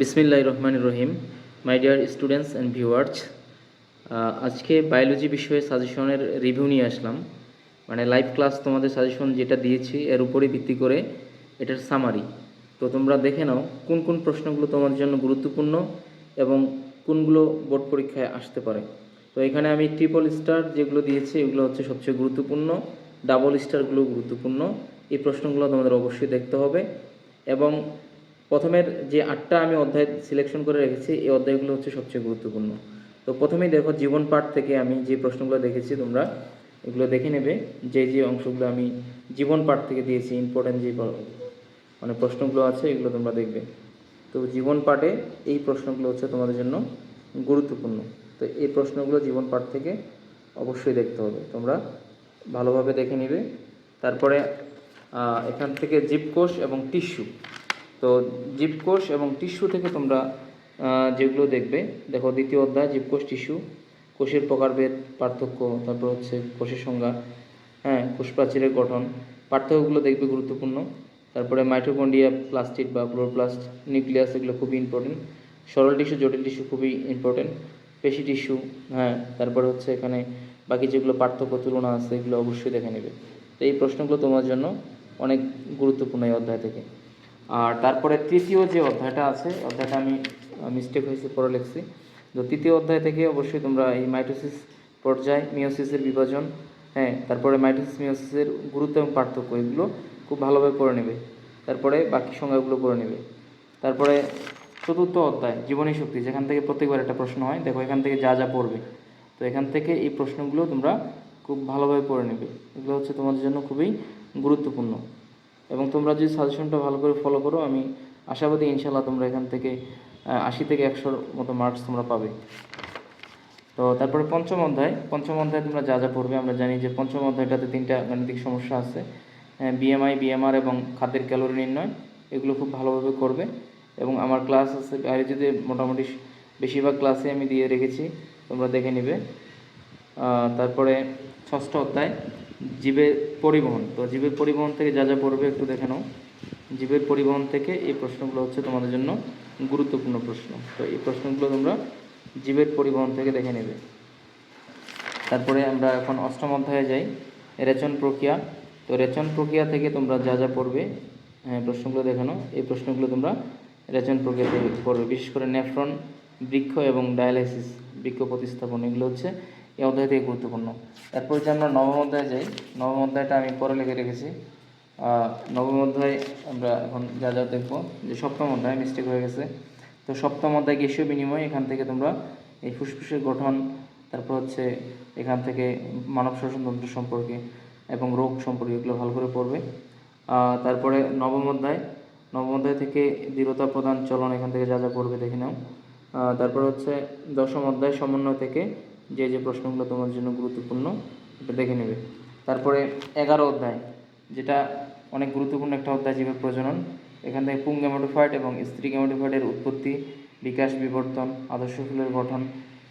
বিসমিল্লাহ রহমান রহিম। My dear students and viewers আজকে বায়োলজি বিষয়ে সাজেশনের রিভিউ নিয়ে আসলাম। মানে লাইভ ক্লাস তোমাদের সাজেশন যেটা দিয়েছি, এর উপরে ভিত্তি করে এটার সামারি তো তোমরা দেখে নাও কোন কোন প্রশ্নগুলো তোমাদের জন্য গুরুত্বপূর্ণ এবং কোনগুলো বোর্ড পরীক্ষায় আসতে পারে। তো এখানে আমি ট্রিপল স্টার যেগুলো দিয়েছি, এগুলো হচ্ছে সবচেয়ে গুরুত্বপূর্ণ। ডাবল স্টারগুলো গুরুত্বপূর্ণ। এই প্রশ্নগুলো তোমাদের অবশ্যই দেখতে হবে। এবং প্রথমের যে আটটা আমি অধ্যায় সিলেকশন করে রেখেছি, এই অধ্যায়গুলো হচ্ছে সবচেয়ে গুরুত্বপূর্ণ। তো প্রথমেই দেখো জীবন পাঠ থেকে আমি যে প্রশ্নগুলো দেখেছি তোমরা, এগুলো দেখে নেবে। যে যে অংশগুলো আমি জীবন পাঠ থেকে দিয়েছি ইম্পর্টেন্ট যে মানে প্রশ্নগুলো আছে, এগুলো তোমরা দেখবে। তো জীবন পাঠে এই প্রশ্নগুলো হচ্ছে তোমাদের জন্য গুরুত্বপূর্ণ। তো এই প্রশ্নগুলো জীবন পাঠ থেকে অবশ্যই দেখতে হবে। তোমরা ভালোভাবে দেখে নেবে। তারপরে এখান থেকে জীবকোষ এবং টিস্যু। তো জীবকোষ এবং টিস্যু থেকে তোমরা যেগুলো দেখবে, দেখো দ্বিতীয় অধ্যায় জীবকোষ টিস্যু। কোষের প্রকারভেদ, পার্থক্য, তারপর হচ্ছে কোষের সংজ্ঞা হ্যাঁ কোষ প্রাচীরের গঠন। পার্থক্যগুলো দেখবে গুরুত্বপূর্ণ। তারপরে মাইটোকন্ডিয়া প্লাস্টিক বা ক্লোরোপ্লাস্ট, নিউক্লিয়াস, এগুলো খুবই ইম্পর্টেন্ট সরল টিস্যু, জটিল টিস্যু খুবই ইম্পর্টেন্ট পেশি টিস্যু হ্যাঁ তারপরে হচ্ছে এখানে বাকি যেগুলো পার্থক্য তুলনা আছে, এগুলো অবশ্যই দেখে নেবে। তো এই প্রশ্নগুলো তোমার জন্য অনেক গুরুত্বপূর্ণ এই অধ্যায় থেকে। আর তারপরে তৃতীয় যে অধ্যায়টা আছে, অধ্যায়টা আমি মিস্টেক হয়েছে, পরে লিখছি। তো তৃতীয় অধ্যায় থেকে অবশ্যই তোমরা এই মাইটোসিস পর্যায় মিওসিসের বিভাজন হ্যাঁ তারপরে মাইটোসিস মিওসিসের গুরুত্ব এবং পার্থক্য, এগুলো খুব ভালোভাবে করে নেবে। তারপরে বাকি সংজ্ঞাগুলো করে নেবে। তারপরে চতুর্থ অধ্যায়, জীবনী শক্তি, যেখান থেকে প্রত্যেকবার একটা প্রশ্ন হয়, দেখো এখান থেকে যা যা পড়বে। তো এখান থেকে এই প্রশ্নগুলো তোমরা খুব ভালোভাবে পড়ে নেবে। এগুলো হচ্ছে তোমাদের জন্য খুবই গুরুত্বপূর্ণ। এবং তোমরা যদি সাজেশনটা ভালো করে ফলো করো, আমি আশাবাদী ইনশাল্লাহ তোমরা এখান থেকে আশি থেকে একশোর মতো মার্কস তোমরা পাবে। তো তারপরে পঞ্চম অধ্যায় পঞ্চম অধ্যায় তোমরা যা যা পড়বে আমরা জানি যে পঞ্চম অধ্যায়টাতে তিনটা গাণিতিক সমস্যা আছে। বিএমআই বিএমআর এবং খাদ্যের ক্যালোরি নির্ণয়, এগুলো খুব ভালোভাবে করবে। এবং আমার ক্লাস আছে বায়োলজিতে মোটামুটি বেশিরভাগ ক্লাসে আমি দিয়ে রেখেছি, তোমরা দেখে নিবে। তারপরে ষষ্ঠ অধ্যায় জীবের পরিবহন তো জীবের পরিবহন থেকে যা যা পড়বে একটু দেখে নাও। জীবের পরিবহন থেকে এই প্রশ্নগুলো হচ্ছে তোমাদের জন্য গুরুত্বপূর্ণ প্রশ্ন। তো এই প্রশ্নগুলো তোমরা জীবের পরিবহন থেকে দেখে নেবে। তারপরে আমরা এখন অষ্টম অধ্যায়ে যাই। রেচন প্রক্রিয়া তো রেচন প্রক্রিয়া থেকে তোমরা যা যা পড়বে হ্যাঁ, প্রশ্নগুলো দেখানো এই প্রশ্নগুলো তোমরা রেচন প্রক্রিয়া থেকে পড়বে। বিশেষ করে নেফ্রন বৃক্ষ এবং ডায়ালাইসিস, বৃক্ষ প্রতিস্থাপন, এগুলো হচ্ছে এই অধ্যায় থেকে গুরুত্বপূর্ণ। এরপর যে আমরা নবম অধ্যায়ে যাই। নবম অধ্যায়টা আমি পরে লিখে রেখেছি। নবম অধ্যায় আমরা এখন যা যা দেখব, যে সপ্তম অধ্যায় মিস্টেক হয়ে গেছে। তো সপ্তম অধ্যায় গ্যাসীয় বিনিময়? এখান থেকে তোমরা এই ফুসফুসের গঠন, তারপর হচ্ছে এখান থেকে মানব শ্বসনতন্ত্র সম্পর্কে এবং রোগ সম্পর্কে এগুলো ভালো করে পড়বে। তারপরে নবম অধ্যায়। নবম অধ্যায় থেকে দৃঢ়তা প্রদান চলন, এখান থেকে যা যা পড়বে দেখে নাও। তারপর হচ্ছে দশম অধ্যায় সমন্বয় থেকে যে যে প্রশ্নগুলো তোমার জন্য গুরুত্বপূর্ণ এটা দেখে নেবে। তারপরে এগারো অধ্যায়, যেটা অনেক গুরুত্বপূর্ণ একটা অধ্যায় জীবের প্রজনন, এখান থেকে পুং গ্যামেটোফাইট এবং স্ত্রী গ্যামেটোফাইটের উৎপত্তি, বিকাশ, বিবর্তন, আদর্শ ফুলের গঠন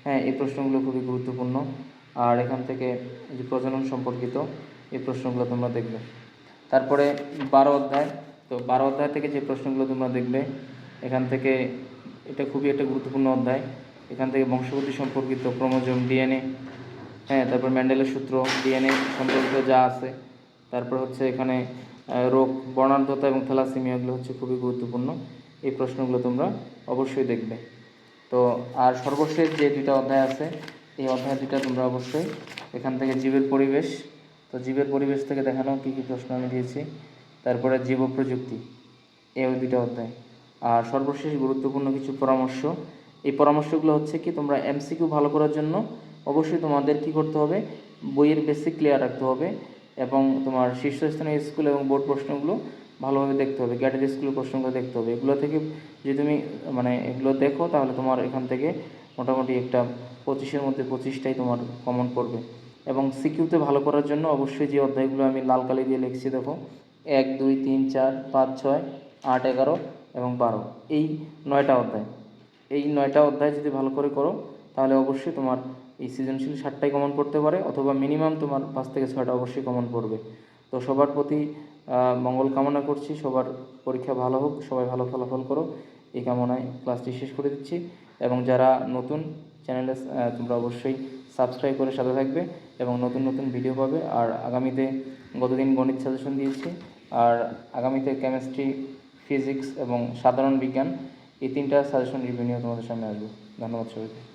হ্যাঁ এই প্রশ্নগুলো খুবই গুরুত্বপূর্ণ। আর এখান থেকে যে প্রজনন সম্পর্কিত এই প্রশ্নগুলো তোমরা দেখবে। তারপরে বারো অধ্যায়, তো বারো অধ্যায় থেকে যে প্রশ্নগুলো তোমরা দেখবে, এখান থেকে এটা খুবই একটা গুরুত্বপূর্ণ অধ্যায়। এখান থেকে বংশগতি সম্পর্কিত ক্রোমোজোম ডিএনএ হ্যাঁ তারপর ম্যান্ডেলের সূত্র, ডিএনএ সম্পর্কিত যা আছে। তারপর হচ্ছে এখানে রোগ, বর্ণাঢ্যতা এবং থ্যালাসেমিয়া এগুলো হচ্ছে খুবই গুরুত্বপূর্ণ। এই প্রশ্নগুলো তোমরা অবশ্যই দেখবে। তো, আর সর্বশেষ যে দুইটা অধ্যায় আছে, এই অধ্যায় দুইটা তোমরা অবশ্যই এখান থেকে জীবের পরিবেশ, তো জীবের পরিবেশ থেকে দেখানো কী কী প্রশ্ন আমি দিয়েছি। তারপরে জীব প্রযুক্তি এই দুইটা অধ্যায়। আর সর্বশেষ গুরুত্বপূর্ণ কিছু পরামর্শ। এই পরামর্শগুলো হচ্ছে কি, তোমরা এমসিকিউ ভালো করার জন্য অবশ্যই তোমাদের কি করতে হবে? বইয়ের বেসিক ক্লিয়ার রাখতে হবে এবং তোমার শীর্ষস্থানীয় স্কুল এবং বোর্ড প্রশ্নগুলো ভালোভাবে দেখতে হবে। গ্যাটের স্কুলের প্রশ্নগুলো দেখতে হবে। এগুলো থেকে যদি তুমি মানে এগুলো দেখো, তাহলে তোমার এখান থেকে মোটামুটি একটা পঁচিশের মধ্যে পঁচিশটাই তোমার কমন পড়বে। এবং সিকিউতে ভালো করার জন্য অবশ্যই যে অধ্যায়গুলো আমি লাল কালি দিয়ে লিখছি দেখো, এক, দুই, তিন, চার, পাঁচ, ছয়, আট, এগারো এবং বারো। এই নয়টা অধ্যায়। এই নয়টা অধ্যায় যদি ভালো করে করো, তাহলে অবশ্যই তোমার এই সৃজনশীল ষাটটাই কমন পড়তে পারে, অথবা মিনিমাম তোমার পাঁচ থেকে ছয়টা অবশ্যই কমন পড়বে। তো সবার প্রতি মঙ্গল কামনা করছি, সবার পরীক্ষা ভালো হোক, সবাই ভালো ফলাফল করো। এই কামনায় ক্লাসটি শেষ করে দিচ্ছি। এবং যারা নতুন চ্যানেলে তোমরা অবশ্যই সাবস্ক্রাইব করে সাথে থাকবে এবং নতুন নতুন ভিডিও পাবে। আর আগামীতে গতদিন গণিত সাজেশন দিয়েছি। আর আগামীতে কেমিস্ট্রি ফিজিক্স এবং সাধারণ বিজ্ঞান এই তিনটা সাজেশন রিভিউ নিয়ে তোমাদের সামনে আসব। ধন্যবাদ সবাইকে।